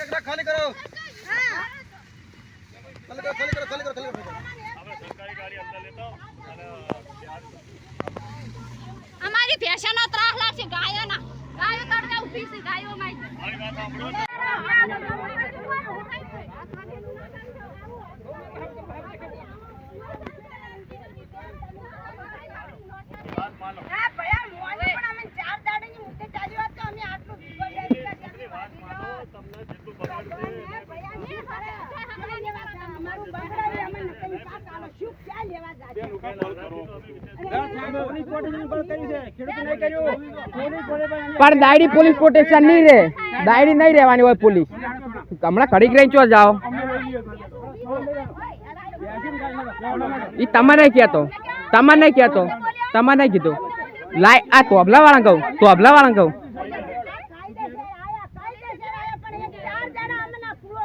એક રાખ ખાલી કરો. ખાલી કરો ખાલી કરો ખાલી કરો ખાલી કરો. અમારી ભેંસોનો ત્રાસ લાગશે ગાયોના. ગાયો તળવે ઊભી છે ગાયો હા ભયા મોને પણ અમે ચાર દાડાની મુદ્દે ચાલ્યો હોત તો અમે આટલું અમારું બગડાવી અમે નકલી પાક આલો શું ક્યાં લેવા જાય પણ દાયડી પોલીસ પ્રોટેક્શન નહીં રહે. દાયડી નહીં રહેવાની હોય પોલીસ. હમણાં ઘડીક રહી ચો જાઓ. ઈ તમારે કહેતો. તમારે કહેતો. તમારે કીધું. લાય, આ તોબલા વાળા કહું તોબલા વાળા કહું કાયદેસર આયા કાયદેસર આયા પણ એક ચાર દાડા અમને પૂરો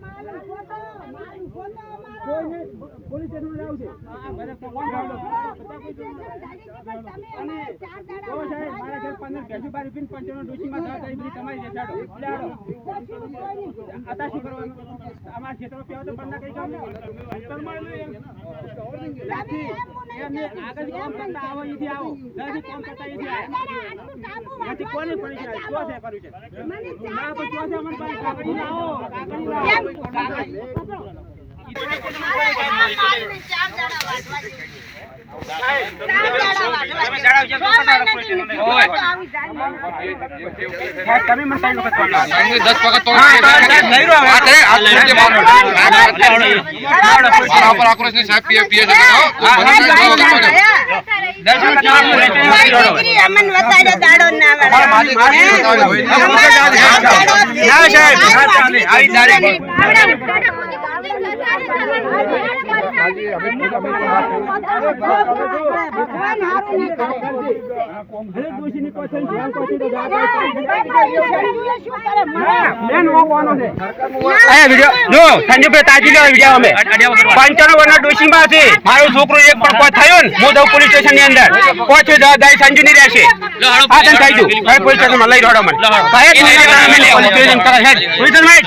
મને સ્ટેશન વખત ફોન દસ વખત તો નહીં રહ્યો હવે. આ તે- આ તે મારા મારા ઉપર આક્રોશ નહીં સાહેબ પીએ પીએ છે કે હો, તો મને કાંઈ જોવા ગમતો નહીં. દસ વખત તમારું રહેશે. અમન વતાડે દાડો ના મારા માજી કાઢી બતાવે ના સાહેબ ના ચાલે આવી. દાડી અરે વિડિયો જો સંજયભાઈ તાજી લેવા વિડિયો અમે. ડોશીમાં છે. મારો છોકરો એક પણ કોઈ થયો ને. હું દઉં પોલીસ સ્ટેશનની અંદર. કોઈ જવાબદારી સંજુ ની રહેશે. હા તને પોલીસ સ્ટેશનમાં લઈ રડો મને અમે. પોલીસ સ્ટેશન પોલીસ સ્ટેશન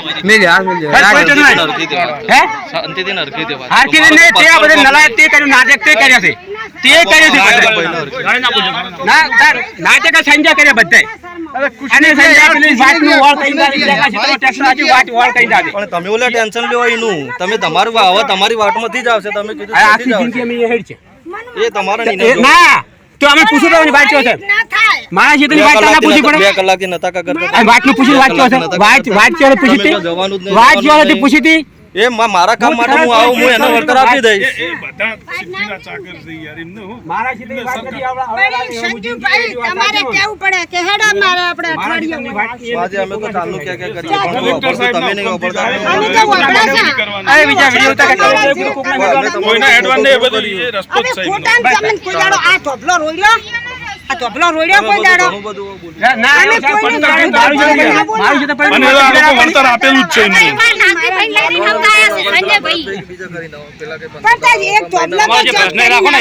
હારકી ને તે આ બધે નલાયક તે કર્યું નાટક તે કર્યા છે. તે કર્યું છે. ના સર નાટક સંજય કર્યા બધાએ. અને છે, તમે ઓલા ટેન્શન લેવા એનું. તમે તમારું હવે તમારી વાતમાંથી જ આવશે. તમે કીધું આખી જિંદગી અમે એ હેડ છે. એ તમારા ના તો અમે પૂછું તો વાત કયો છે મારા બે ક્ષેત્રની વાત ના પૂછી પડે? બે કલાક નતા કા કરતા વાતનું પૂછી વાત કયો છે વાત વાત ક્યારે પૂછી હતી? જવાનું જ નહીં, વાત ક્યારે પૂછી હતી? એ મા- મારા કામ માટે હું આવું હું એને વળતર આપી દઈશ. મારા ક્ષેત્રની વાત નથી આવડા- આવડા- સંજુભાઈ તમારે કેવું પડે કે હેડો મારે આપણે મારા અઠવાડિયું ક્ષેત્રની વાત એ આજે અમે તો ચાલનું ક્યાં ક્યાં કરીએ? પણ તમે નહીં વાપરતા અમે તો વગડા છે. અરે બીજા વીડિયો ઉતારે કે તમે બધું કોકના વીડિયો કોઈના એડવાન્સ ને એ બધું હવે ખોટા ને તમને કોઈ આ ધોબલો રોડ્યો આ ધોબલો રોડ્યો કોઈ દાડો. ના, કોઈને દાડો મારું. મારું વળતર આપેલું જ છે કરી રાખો ને,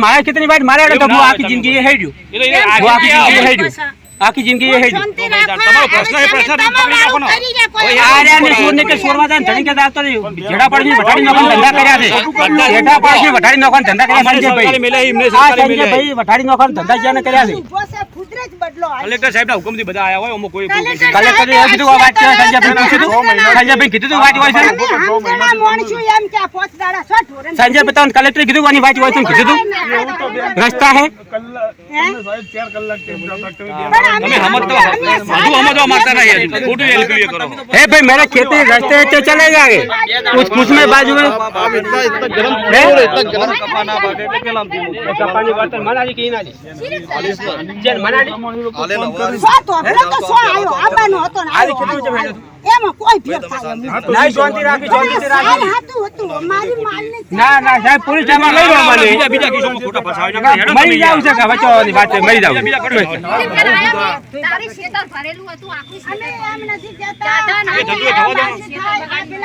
મારા વાત મારે આખી જિંદગી હેડ્યું. આખી જિંદગી હેડ્યું. આખી જિંદગી એ તમારું કરી રહ્યા કોઈ આ રહ્યા ને સોરને કે સોરમાં જાય ધણી કે દાંતો ને જેડા પાડીને વટાડી નાખવાના ધંધા કર્યા છે. જેડા પાડીને વટાડી નાખવાના ધંધા કર્યા સંજયભાઈ. આ સંજયભાઈ વટાડી નાખવાના ધંધા જેને કર્યા છે. ઊભો છે, ખુદરે જ બદલો બદલો આવ્યો. કલેક્ટર સાહેબના હુકમથી બધા આયા હોય અમુક કોઈ કલેક્ટર કલેક્ટરે એ કીધું આ વાત છે સંજયભાઈ પૂછ્યું હતું સંજયભાઈ કીધું હતું વાત હોય છે અમે સમજણા માણસું એમ કે આ પોચ દાડા છો ઢોરણ. સંજય પતા કલેક્ટરે કીધું આની વાત હોય છે કીધું હતું રસ્તા હે હે? પણ અમે તમે સમજતો અમે બધું સમજવા માંગતા નહીં ખોટું એલ ક્લિયર કરો હે ભાઈ મેરે ખેતી રસ્તે से चले जाएंगे कुछ कुछ में बाजू में કપાની બર્તન મનાલી કે ઇનાલી જેન મનાલી સો ધોબલો તો સો આવ્યો આબાનો હતો ને આવ્યો. એમાં કોઈ ભેદ થાય એમ શાંતિ રાખી શાંતિ રાખી. હાથું હતું. મારી માલની ના ના સાહેબ પોલીસ સ્ટેશન લઈ લો મને બીજા બીજા કેસોમાં ખોટા ફસાવે મરી જાવ છે કે વચોની વાત છે મરી જાવ આયા. તારી શેતર ભરેલું હતું આખું અમે એમ નથી કહેતા. દાદા ના